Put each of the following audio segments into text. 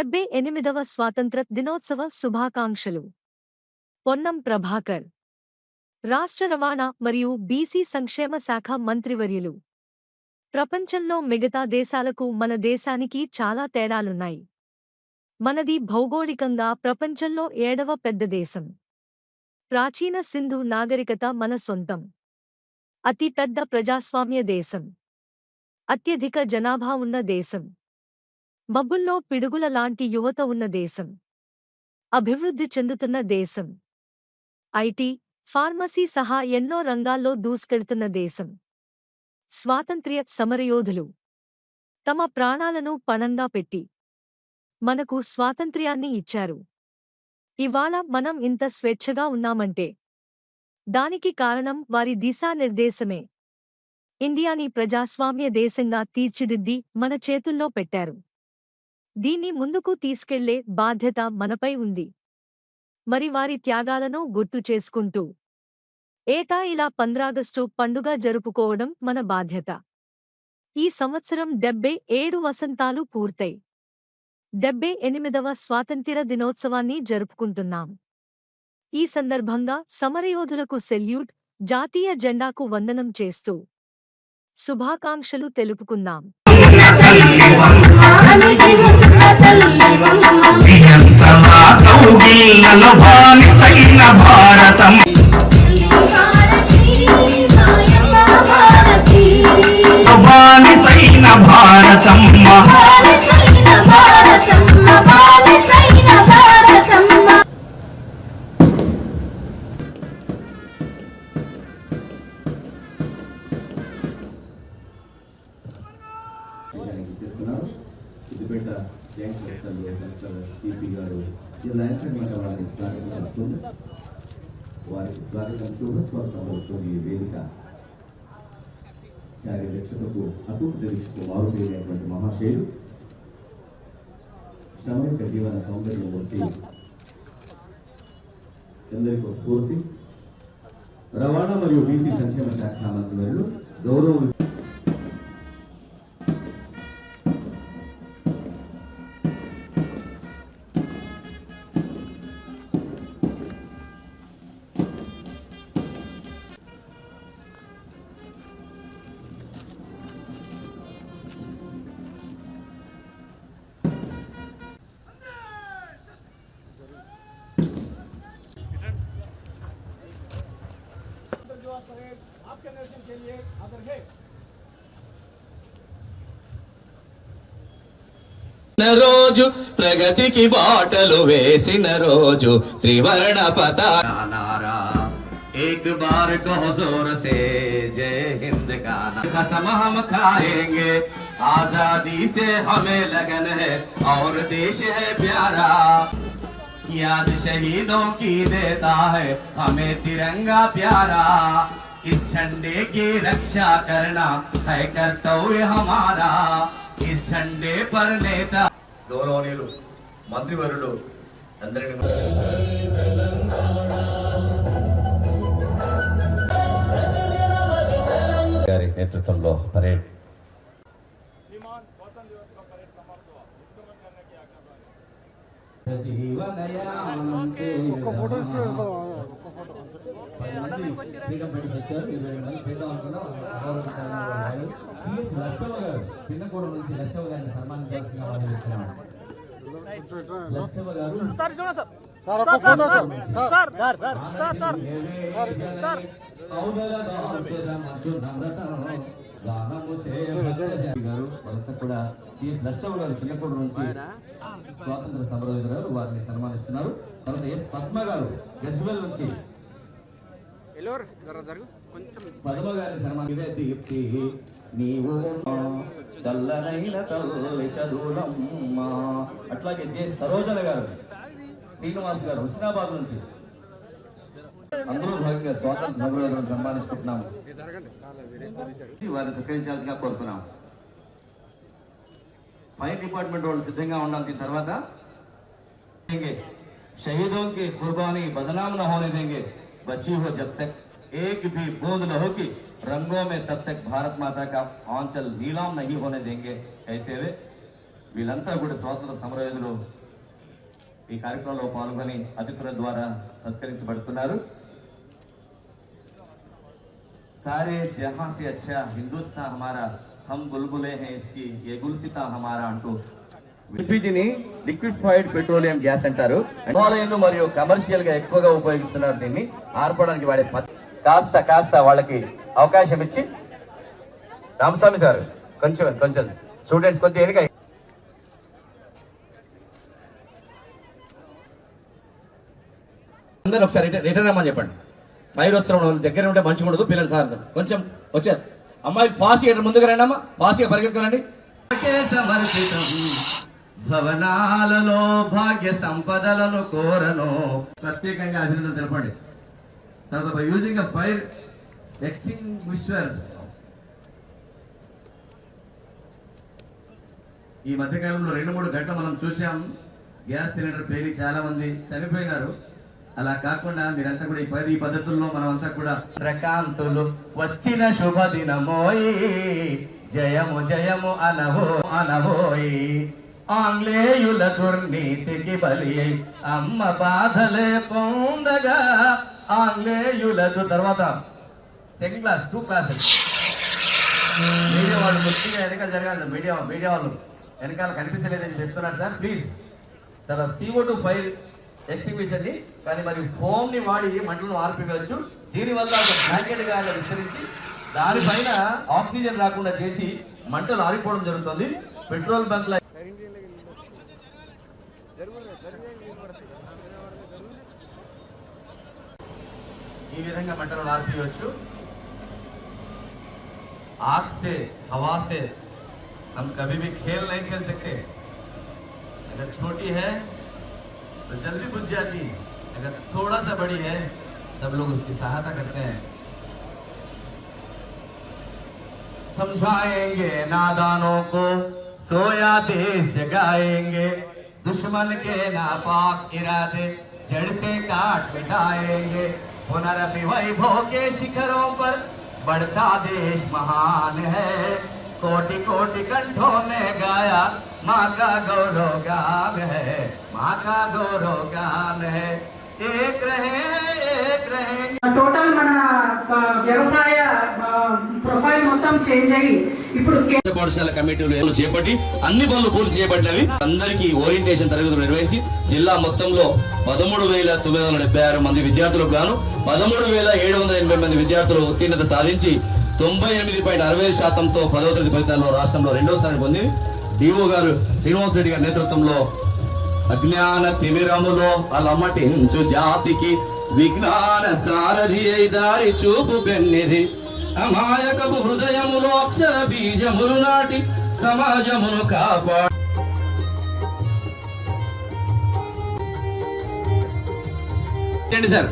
డెబ్బై ఎనిమిదవ స్వాతంత్ర దినోత్సవ శుభాకాంక్షలు. పొన్నం ప్రభాకర్. రాష్ట్ర రవాణా మరియు బీసీ సంక్షేమ శాఖ మంత్రివర్యులు. ప్రపంచంలో మిగతా దేశాలకు మన దేశానికి చాలా తేడాలున్నాయి. మనది భౌగోళికంగా ప్రపంచంలో ఏడవ పెద్ద దేశం. ప్రాచీన సింధు నాగరికత మన సొంతం. అతి పెద్ద ప్రజాస్వామ్య దేశం. అత్యధిక జనాభా ఉన్న దేశం. మబ్బుల్లో పిడుగుల లాంటి యువత ఉన్న దేశం. అభివృద్ధి చెందుతున్న దేశం. ఐటీ ఫార్మసీ సహా ఎన్నో రంగాల్లో దూసుకెళ్తున్న దేశం. స్వాతంత్ర్య సమరయోధులు. తమ ప్రాణాలను పణంగా పెట్టి. మనకు స్వాతంత్ర్యాన్ని ఇచ్చారు. ఇవాళ మనం ఇంత స్వేచ్ఛగా ఉన్నామంటే. దానికి కారణం వారి దిశానిర్దేశమే. ఇండియాని ప్రజాస్వామ్య దేశంగా తీర్చిదిద్ది మన చేతుల్లో పెట్టారు. దీన్ని ముందుకు తీసుకెళ్ళే బాధ్యత మనపై ఉంది. మరి వారి త్యాగాలను గుర్తు చేసుకుంటూ. ఏటా ఇలా పంద్రాగస్టు పండుగ జరుపుకోవడం మన బాధ్యత. ఈ సంవత్సరం డెబ్బై ఏడు వసంతాలు పూర్తయి. డెబ్బై ఎనిమిదవ స్వాతంత్ర దినోత్సవాన్ని జరుపుకుంటున్నాం. ఈ సందర్భంగా సమరయోధులకు సెల్యూట్ జాతీయ జెండాకు వందనం చేస్తూ. శుభాకాంక్షలు తెలుపుకుందాం. కౌగిల్లలో బానిసైన భారతం బానిసైన భారతమ్మ Thank you. Siddipet joint collector collector CP గారు ఈ ల్యాండ్ మాట వారిని స్వాగతం చెప్తుంది. వారికి స్వాగతం శుభస్వాగతం అవుతుంది ఈ వేదిక. కార్యదక్షతకు అటు తెలుసుకు మారుతైనటువంటి మహాశయులు శ్రమయుక జీవన సౌందర్యమూర్తి ఎందరికో స్ఫూర్తి. రవాణా మరియు బీసీ సంక్షేమ శాఖ మంత్రులు గౌరవ के लिए आदर है వేసిన రోజు ప్రగతికి బాటలు వేసిన రోజు త్రివర్ణ పతా नारा एक बार कहो जोर से जय हिंद गाना कसम हम खाएंगे आजादी से हमें लगन है और देश है प्यारा याद शहीदों की देता है हमें तिरंगा प्यारा इस झंडे की रक्षा करना है कर्तव्य हमारा इस झंडे पर नेता గౌరవనీయులు మంత్రివర్యులు అందరినీ గారి నేతృత్వంలో పరేడ్ श्रीमान गौतम दिवस పది నుంచి గారిని కూడా సిఎస్ గారు నుంచి స్వాతంత్ర సమరయోధి గారు వారిని సన్మానిస్తున్నారు. తర్వాత ఎస్ పద్మ గారు గజ్వెల్ నుంచి అట్లాగే జే సరోజన గారు శ్రీనివాస్ గారు హుస్నాబాద్ నుంచి. అందరూ భాగంగా స్వాతంత్ర సమరయోధులను వారిని సత్కరించాల్సిగా కోరుతున్నాం ఫైర్ డిపార్ట్మెంట్ వాళ్ళు సిద్ధంగా ఉండాలి దీని తర్వాత షహీదోకి కుర్బానీ బదనాం నహోనే దేంగే. बची हो जब तक एक भी बूंद न होगी रंगों में तब तक भारत माता का आंचल नीलाम नहीं होने देंगे कहते हुए వీళ్ళంతా కూడా స్వాతంత్ర సమరయోధులు ఈ కార్యక్రమంలో పాల్గొని అతిథుల ద్వారా సత్కరించబడుతున్నారు सारे जहां से अच्छा हिंदुस्तान हमारा हम बुलबुले हैं इसकी ये गुलसिता हमारा అంటూ ఎల్పిజిని లిక్విడ్ఫైడ్ పెట్రోలియం గ్యాస్ అంటారు. దేవాలయంలో మరియు కమర్షియల్గా ఎక్కువగా ఉపయోగిస్తున్నారు దీన్ని. ఆర్పడానికి వాడే కాస్త కాస్త వాళ్ళకి అవకాశం ఇచ్చి. రామస్వామి సార్ కొంచెం కొంచెం. స్టూడెంట్స్ కొద్దిగా ఎనిక అందరూ ఒకసారి రిటర్న్ అమ్మని చెప్పండి. ఫైర్ దగ్గర ఉంటే మంచిగా ఉండదు పిల్లలు సార్ కొంచెం వచ్చారు అమ్మాయి ఫాస్ట్ ముందుకు రండి అమ్మ ఫాస్ట్గా పరిగెత్తుకోనండి. సమర్పితం భవనాలలో భాగ్య సంపదలను కోరను. ప్రత్యేకంగా అభినందన తెలపండి. తర్వాత యూజింగ్ ఫైర్ ఎక్స్టింగ్విషర్ ఈ మధ్యకాలంలో రెండు మూడు గంటలు మనం చూసాం గ్యాస్ సిలిండర్ పేలి చాలా మంది చనిపోయినారు. అలా కాకుండా మీరంతా కూడా ఈ పది పద్ధతుల్లో మనం అంతా కూడా ప్రకాంతులు వచ్చిన శుభ దినమోయి జయము జయము అనహో అనహోయి ఆంగ్లేయుల దుర్నీతికి బలి. అమ్మ బాధలే పొందగా ఆంగ్లేయులదు తర్వాత second class two classes media వాళ్ళు ముఖ్యంగా వెనకాల జరగాలి. మీడియా మీడియా వాళ్ళు వెనకాల కనిపిస్తలేదని చెప్తున్నారు సార్. ప్లీజ్ తర్వాత సిఓ టూ ఫైర్ ఎక్స్టింగ్విషన్ని కానీ మరి ఫోమ్ని వాడి మంటలను ఆర్పివచ్చు దీనివల్ల ఒక బ్లాంకెట్గా విస్తరించి దానిపైన ఆక్సిజన్ రాకుండా చేసి మంటలు ఆరిపోవడం జరుగుతుంది. పెట్రోల్ బంక్ల ఈ విధంగా మంటలను ఆర్పివేయచ్చు आग से हवा से हम कभी भी खेल नहीं खेल सकते अगर छोटी है तो जल्दी बुझ जाती अगर थोड़ा सा बड़ी है सब लोग उसकी सहायता करते हैं समझाएंगे नादानों को सोया देश जगाएंगे दुश्मन के नापाक इरादे जड़ से काट मिटाएँगे। पुनरपि वैभव के शिखरों पर बढ़ता देश महान है। कोटि कोटि कंठों में गाया माँ का गौरव गान है। माँ का गौरव गान है। एक रहे एक रहे टोटल मना व्यवसाय చేంజ్ అయ్యి ఇప్పుడు పాఠశాల కమిటీలు చేపట్టి అన్ని పనులు పూర్తి చేపట్టినవి. అందరికీ ఓరియంటేషన్ తరగతులు నిర్వహించి జిల్లా మొత్తంలో పదమూడు వేల తొమ్మిది వందల డెబ్బై ఆరు మంది విద్యార్థులకు గాను పదమూడు వేల ఏడు వందల ఎనభై మంది విద్యార్థులు ఉత్తీర్ణత సాధించి తొంభై ఎనిమిది పాయింట్ అరవై ఐదు శాతంతో పదవ తరగతి ఫలితాల్లో రాష్ట్రంలో రెండవ స్థానం పొంది డిఓ గారు శ్రీనివాస్ రెడ్డి గారి నేతృత్వంలో అజ్ఞాన తిమిరములో అలమటించు జాతికి విజ్ఞాన సారథి దారి చూపు పెన్నిది అమాయకపు హృదయములు అక్షర బీజములు నాటి సమాజమును కాపాడు సార్?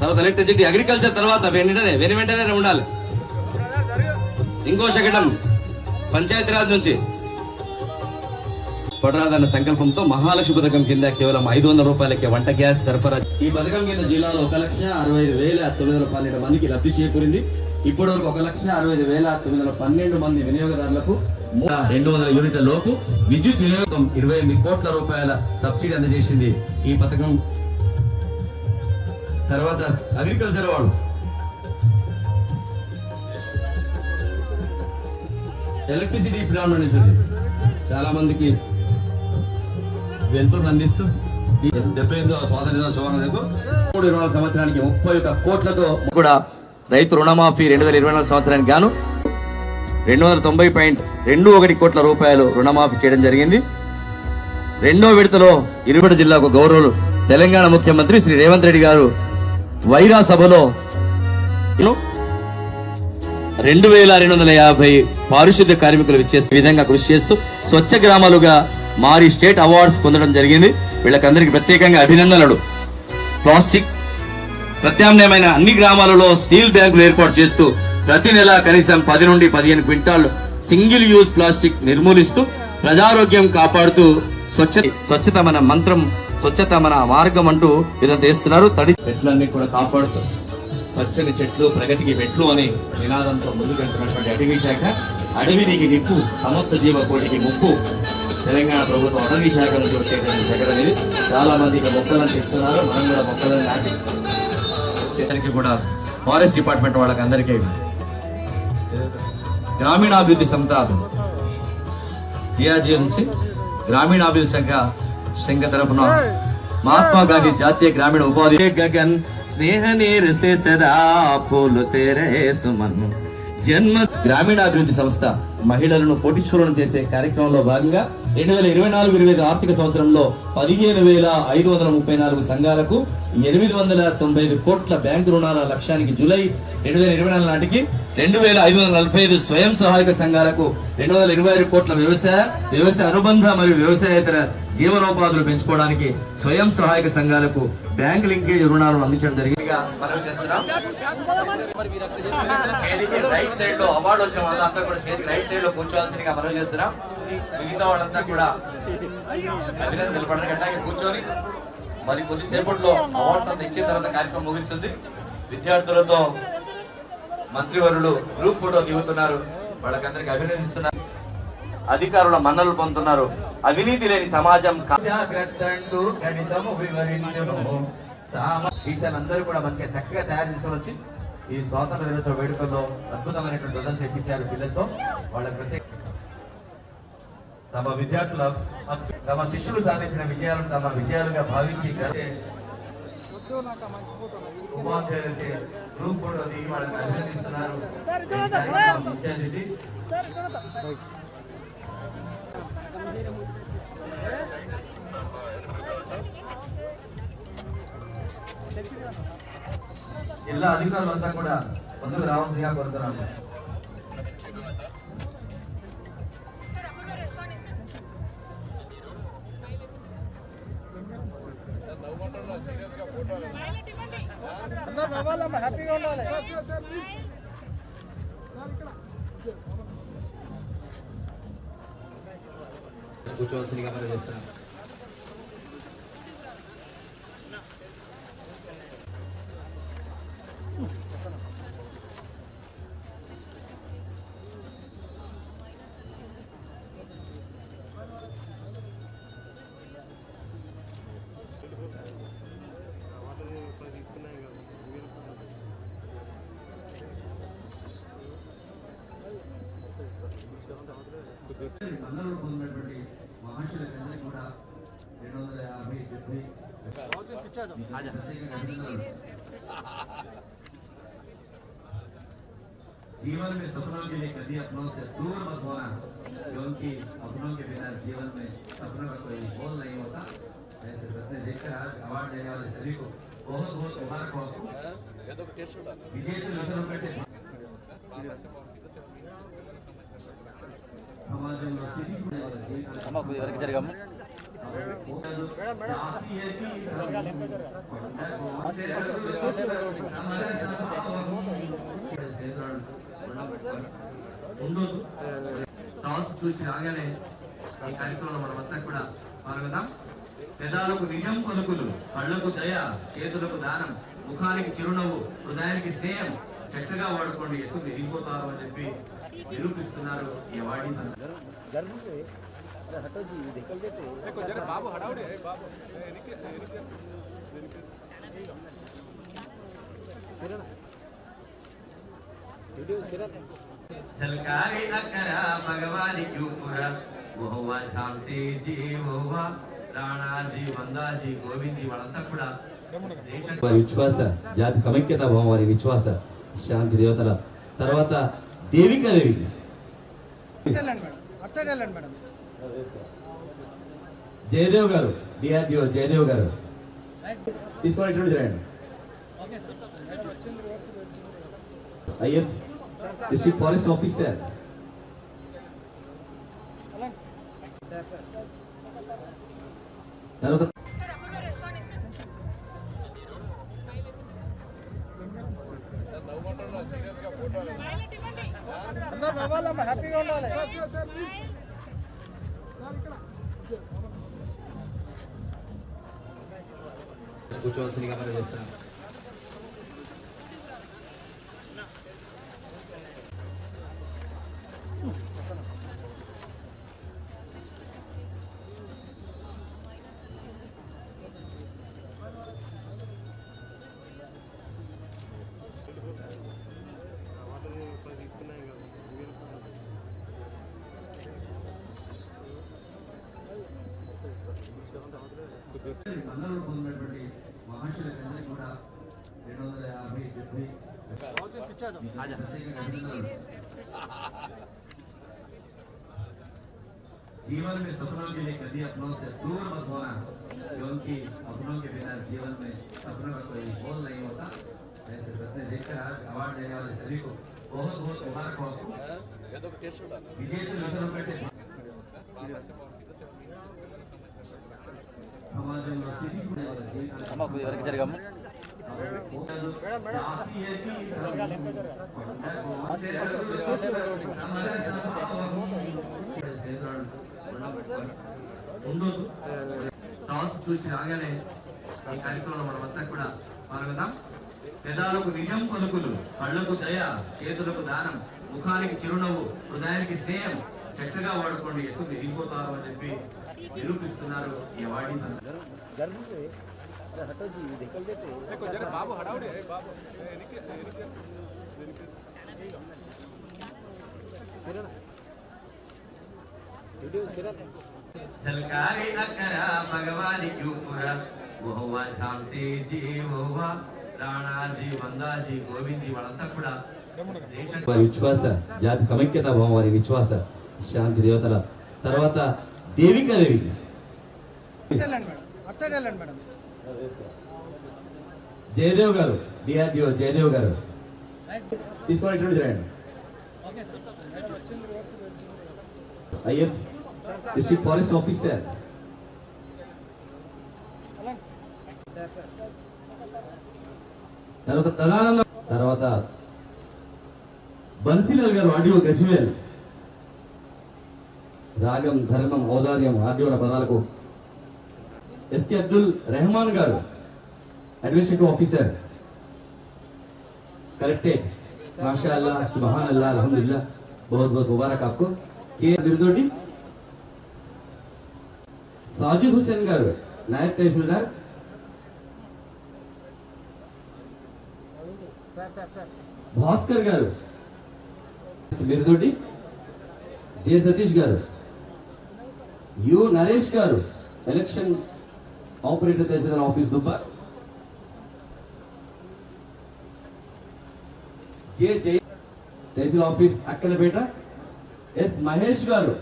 తర్వాత ఎలక్ట్రిసిటీ అగ్రికల్చర్ తర్వాత వెంటనే వెను వెంటనే ఉండాలి. ఇంకో శకటం పంచాయతీరాజ్ నుంచి. పడరాదన్న సంకల్పంతో మహాలక్ష్మి పథకం కింద కేవలం ఐదు వందల రూపాయలకే వంట గ్యాస్ సరఫరా ఈ పథకం కింద జిల్లాలో ఒక లక్ష అరవై ఐదు వేల తొమ్మిది వందల పన్నెండు మందికి లబ్ధి చేకూరింది. ఇప్పటి వరకు ఒక లక్ష అరవై ఐదు వేల తొమ్మిది వందల పన్నెండు మంది వినియోగదారులకు రెండు వందల యూనిట్ల లోపు విద్యుత్ వినియోగం ఇరవై ఎనిమిది కోట్ల రూపాయల సబ్సిడీ అందజేసింది ఈ పథకం. తర్వాత అగ్రికల్చర్ వాళ్ళు. ఎలక్ట్రిసిటీ ప్లాన్ అనేది చాలా మందికి ఎంతో అందిస్తూ డెబ్బై ఎనిమిదవ స్వాతంత్ర దినోత్సవానికి మూడు ఇరవై నాలుగు సంవత్సరానికి ముప్పై ఒక్క కోట్లతో కూడా రైతు రుణమాఫీ రెండు వేల ఇరవై నాలుగు సంవత్సరానికి గాను రెండు వందల తొంభై పాయింట్ రెండు ఒకటి కోట్ల రూపాయలు రుణమాఫీ చేయడం జరిగింది. రెండో విడతలో ఇరువిడ జిల్లాకు గౌరవులు తెలంగాణ ముఖ్యమంత్రి శ్రీ రేవంత్ రెడ్డి గారు వైరా సభలో రెండు వేల రెండు వందల యాభై పారిశుద్ధ్య కార్మికులు విచ్చేసే విధంగా కృషి చేస్తూ స్వచ్ఛ గ్రామాలుగా మారి స్టేట్ అవార్డ్స్ పొందడం జరిగింది. వీళ్ళకందరికీ ప్రత్యేకంగా అభినందనలు. ప్లాస్టిక్ ప్రత్యామ్నాయమైన అన్ని గ్రామాలలో స్టీల్ బ్యాగులు ఏర్పాటు చేస్తూ ప్రతి నెల కనీసం పది నుండి పదిహేను క్వింటాలు సింగిల్ యూజ్ ప్లాస్టిక్ నిర్మూలిస్తూ ప్రజారోగ్యం కాపాడుతూ స్వచ్ఛ స్వచ్ఛత మన మంత్రం స్వచ్ఛత మన మార్గం అంటూ ఇదంతా చేస్తున్నారు. తడి చెట్లన్నీ కూడా కాపాడుతూ పచ్చని చెట్లు ప్రగతికి మెట్లు అనే నినాదంతో ముందుకెళ్తున్నటువంటి అటవీ శాఖ అడవి నీకు నిప్పు సమస్త జీవ కోటికి ముప్పు తెలంగాణ ప్రభుత్వం అటవీ శాఖ నుంచి వచ్చేటువంటి చెక్కడం ఇది. చాలా మంది ఇక మొక్కలను తెస్తున్నారు మనం కూడా మొక్కలను నాటి అందరికీ కూడా ఫారెస్ట్ డిపార్ట్మెంట్ వాళ్ళకి అందరికీ గ్రామీణాభివృద్ధి సంస్థ డిఆర్జీ నుంచి గ్రామీణాభివృద్ధి శాఖ సంఘ తరపున మహాత్మా గాంధీ జాతీయ గ్రామీణ ఉపాధి గగన్ స్నేహ నీర్ సే సదా ఫూల్ తేరే సుమన్. జన్మ గ్రామీణాభివృద్ధి సంస్థ మహిళలను కోటీశ్వరులను చేసే కార్యక్రమంలో భాగంగా రెండు వేల ఇరవై నాలుగు ఇరవై ఐదు ఆర్థిక సంవత్సరంలో పదిహేను వేల ఐదు వందల ముప్పై నాలుగు సంఘాలకు ఎనిమిది వందల తొంభై ఐదు కోట్ల బ్యాంకు రుణాల లక్ష్యానికి జూలై రెండు వేల ఇరవై నాలుగు నాటికి రెండు వేల ఐదు వందల నలభై ఐదు స్వయం సహాయక సంఘాలకు రెండు వందల ఇరవై ఆరు కోట్ల వ్యవసాయ వ్యవసాయ అనుబంధ మరియు వ్యవసాయేతర జీవనోపాధులు పెంచుకోవడానికి స్వయం సహాయక సంఘాలకు బ్యాంక్ లింకేజ్ రుణాలను అందించడం జరిగింది. రైట్ సైడ్లో అవార్డు వచ్చిన వాళ్ళంతా కూడా రైట్ సైడ్లో కూర్చోవాల్సిందిగా మనవి చేస్తున్నాం. మిగతా వాళ్ళంతా కూడా అభినందన నిలబడడానికి అట్లాగే కూర్చొని మరి కొద్దిసేపట్లో అవార్డ్స్ అంతా ఇచ్చిన తర్వాత కార్యక్రమం ముగిస్తుంది. విద్యార్థులతో మంత్రివరులు గ్రూప్ ఫోటో దిగుతున్నారు. వాళ్ళకందరికి అభినందిస్తున్నారు. అధికారుల మన్నలు పొందుతున్నారు. అవినీతి లేని సమాజం కా- టీచర్లు అందరూ కూడా మంచిగా చక్కగా తయారు చేసుకొని వచ్చి ఈ స్వాతంత్ర దినోత్సవ వేడుకల్లో అద్భుతమైనటువంటి ప్రదర్శన ఇప్పించారు పిల్లలతో. వాళ్ళ ప్రత్యేక తమ విద్యార్థుల తమ శిష్యులు సాధించిన విజయాలను తమ విజయాలుగా భావించి గర్వే ఉపాధ్యాయులచే గ్రూప్ ఫోటో దిగి వాళ్ళని అభినందిస్తున్నారు. ఈ కార్యక్రమం ముఖ్య అతిథి జిల్లా అధికారులంతా కూడా ముందుకు రావాల్సిందిగా కోరుతున్నాను కూర్చోవలసిందిగా మనం చేస్తున్నాం. మన్నలు పొందినటువంటి మహర్షులందరికీ కూడా రెండు వందల యాభై డెబ్బై जीवन में सपनों के लिए कभी अपनों से दूर मत होना क्योंकि अपनों के बिना जीवन में सपनों का कोई मोल नहीं होता ऐसे सपने देखकर आज अवार्ड देने वाले सभी को बहुत बहुत मुबारक हो आपको విజేతలు ఇతరులు కంటే సమాజంలో చిరిగిపోయే జరిగాము ఉండదు స్టాల్స్ చూసి రాగానే ఈ కార్యక్రమంలో మనమంతా కూడా పాల్గొందాం పెదాలకు నిజం కొనుకులు కళ్ళకు దయ చేతులకు దానం ముఖానికి చిరునవ్వు హృదయానికి స్నేహం చక్కగా వాడుకోండి ఎక్కువ ఎదిగిపోతారు అని చెప్పి నిరూపిస్తున్నారు ఈ అవార్డీస్ అందరూ झलकारी अकरा भगवानी की ऊपरा वो हुआ झांसी जी वो हुआ రాణాజీ వందాజీ గోవిందీ వాళ్ళంతా కూడా దేశ- వారి విశ్వాస జాతి సమైక్యత భావం వారి విశ్వాస శాంతి దేవతల తర్వాత దేవికా దేవి. జయదేవ్ గారు డిఆర్డిఓ జయదేవ్ గారు. తీసుకోవాలి చేయండి ఐఎఫ్ డిస్ట్రిక్ట్ ఫారెస్ట్ ఆఫీసర్. తర్వాత కూర్చోవాల్సిందిగా మనం చేస్తున్నాం అందరూ పొందినటువంటి మహర్షులందరికీ కూడా రెండు వందల యాభై డెబ్బై जीवन में सपनों के लिए कभी अपनों से दूर मत होना क्योंकि अपनों के बिना जीवन में सपनों का कोई मोल नहीं होता ऐसे सपने देखकर आज अवार्ड देने वाले सभी को बहुत बहुत मुबारक हो आपको విజేతలు ఇతరులు కంటే సమాజంలో ఉండదు స్టాల్స్ చూసి రాగానే ఈ కార్యక్రమంలో మనమంతా కూడా పాల్గొందాం. పెదాలకు నిజం కొనుకులు కళ్ళకు దయ చేతులకు దానం ముఖానికి చిరునవ్వు హృదయానికి స్నేహం చక్కగా వాడుకోండి ఎక్కువ ఎదిగిపోతారు అని చెప్పి నిరూపిస్తున్నారు ఈ అవార్డీస్ అందరూ देखो जरा बाबू हटाओ रे बाबू निकले निकले झलकारी अकरा भगवान क्यों पूरा वो हुआ झांसी जी वो हुआ రాణాజీ వందాజీ గోవిందీ వాళ్ళంతా కూడా దేశ వారి విశ్వాస జాతి సమైక్యత భావం వారి విశ్వాస శాంతి దేవతల తర్వాత దేవికా దేవి. జయదేవ్ గారు డిఆర్డిఓ జయదేవ్ గారు. తీసుకోండి ఇటువంటి రండి ఐఎఫ్ డిస్ట్రిక్ట్ ఫారెస్ట్ ఆఫీసర్. తర్వాత తదానందం తర్వాత బన్సీలాల్ గారు ఆడియో గజ్వేల్. रागम धर्म औदार्य ఆర్డోర पदाल SK Abdul Rehman garu administrative officer. माशा अल्लाह सुबहान अल्लाह अलहमदिल्ला बहुत बहुत मुबारक आपको के बिरदोडी साजिद हुसैन गारू नायब तहसीलदार भास्कर गारू जे सतीश गार యు నరేష్ గారు ఎలక్షన్ ఆపరేటర్ తహసీల్దార్ ఆఫీస్ దుబ్బ. జే జై tehsil office Akkalapeta. S Mahesh garu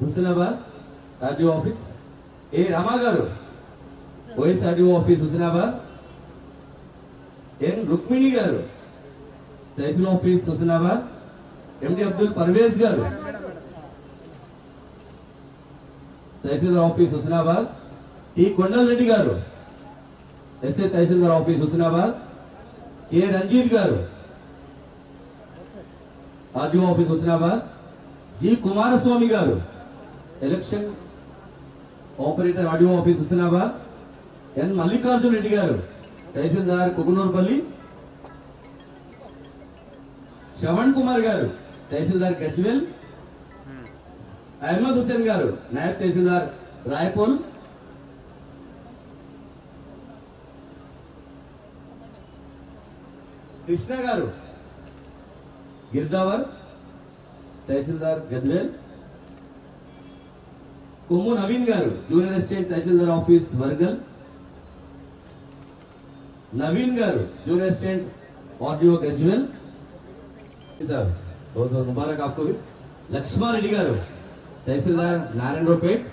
Husnabad RDO office. A Rama garu YS RDO office Husnabad N Rukmini garu tehsil office Husnabad MD Abdul Parvez garu tahsildar office Husnabad. T. Kondalreddy garu. SA tahsildar office Husnabad. K. Ranjith garu. RDO office Husnabad. G. Kumaraswamy garu. Election operator RDO office Husnabad. N. Mallikarjuna Reddy garu. తహసీల్దార్ కుకునూరుపల్లి శ్రవణ్ కుమార్ గారు. తహసీల్దార్ గజ్వెల్. అహ్మద్ హుసేన్ గారు నాయబ్ తహసీల్దార్ రాయపోల్ కృష్ణ గారు గిర్దావర్ తహసీల్దార్ Gadwal Kommu Naveen garu junior assistant tahsildar office Vargal. Naveen garu junior assistant RDO Gajwel. Sir Mubarak of Lakshmareddy garu tahsildar Narayana రూపేట్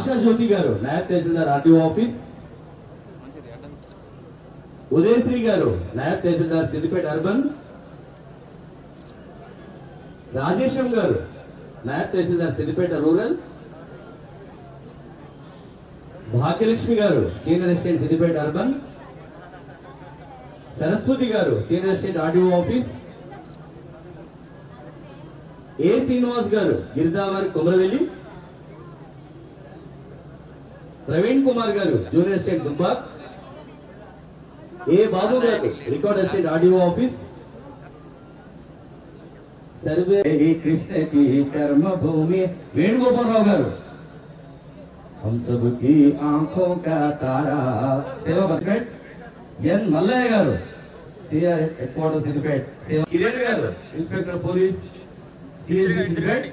Asha Jyothi garu Nayab tahsildar RTO office. Udayasri garu Nayab tahsildar Siddipet urban. Rajesham garu Nayab tahsildar Siddipet rural. Bhagyalakshmi garu senior assistant Siddipet urban. Saraswathi garu senior assistant RDO office. ఏ శ్రీనివాస్ గారు గిరిదావర్ కుమరవెల్లి ప్రవీణ్ కుమార్ గారు junior assistant Dubbak A Babu గారు record assistant audio office survey ఈ కృష్ణకి కర్మ భూమి వేణుగోపాలరావు గారు हम सबकी आंखों का तारा సేవా బద్రేట్ ఎన్ మల్లయ్య గారు సిఆర్ హెడ్ క్వార్టర్ సిద్దిపేట్ సేవా కిరణ్ గారు ఇన్స్పెక్టర్ పోలీస్ సిఎస్బి సిగరెట్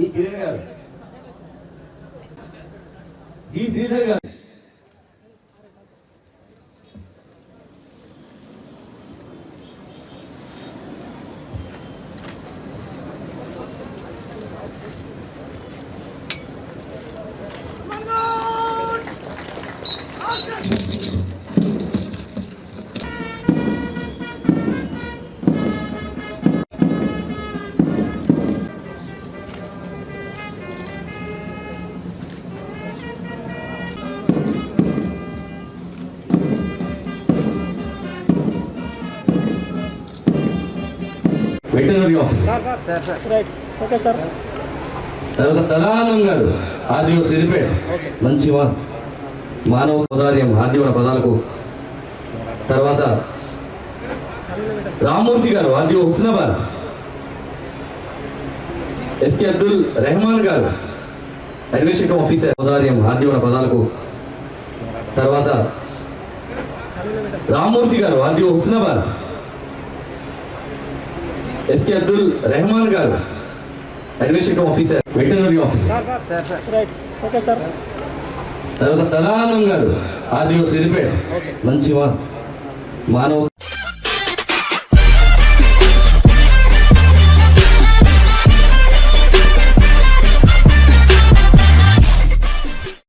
ఈ కిరణ్ గారు. ఈ శ్రీధర్ గారు. వెటనరీ ఆఫీసర్ తర్వాత సదానందం గారు ఆర్డీఓ సిరిపేట్. మంచివా మానవ పదార్యం ఆర్డీఓ పదాలకు తర్వాత Rammurthy garu RDO Husnabad. SK Abdul Rehman garu administrative officer పదార్యం RDO పదాలకు తర్వాత Rammurthy garu RDO Husnabad. SK Abdul Rehman garu administrative officer veterinary officer. తర్వాత సదానందం గారు ఆర్డీఓ సిరిపేట్. మంచివా మానవ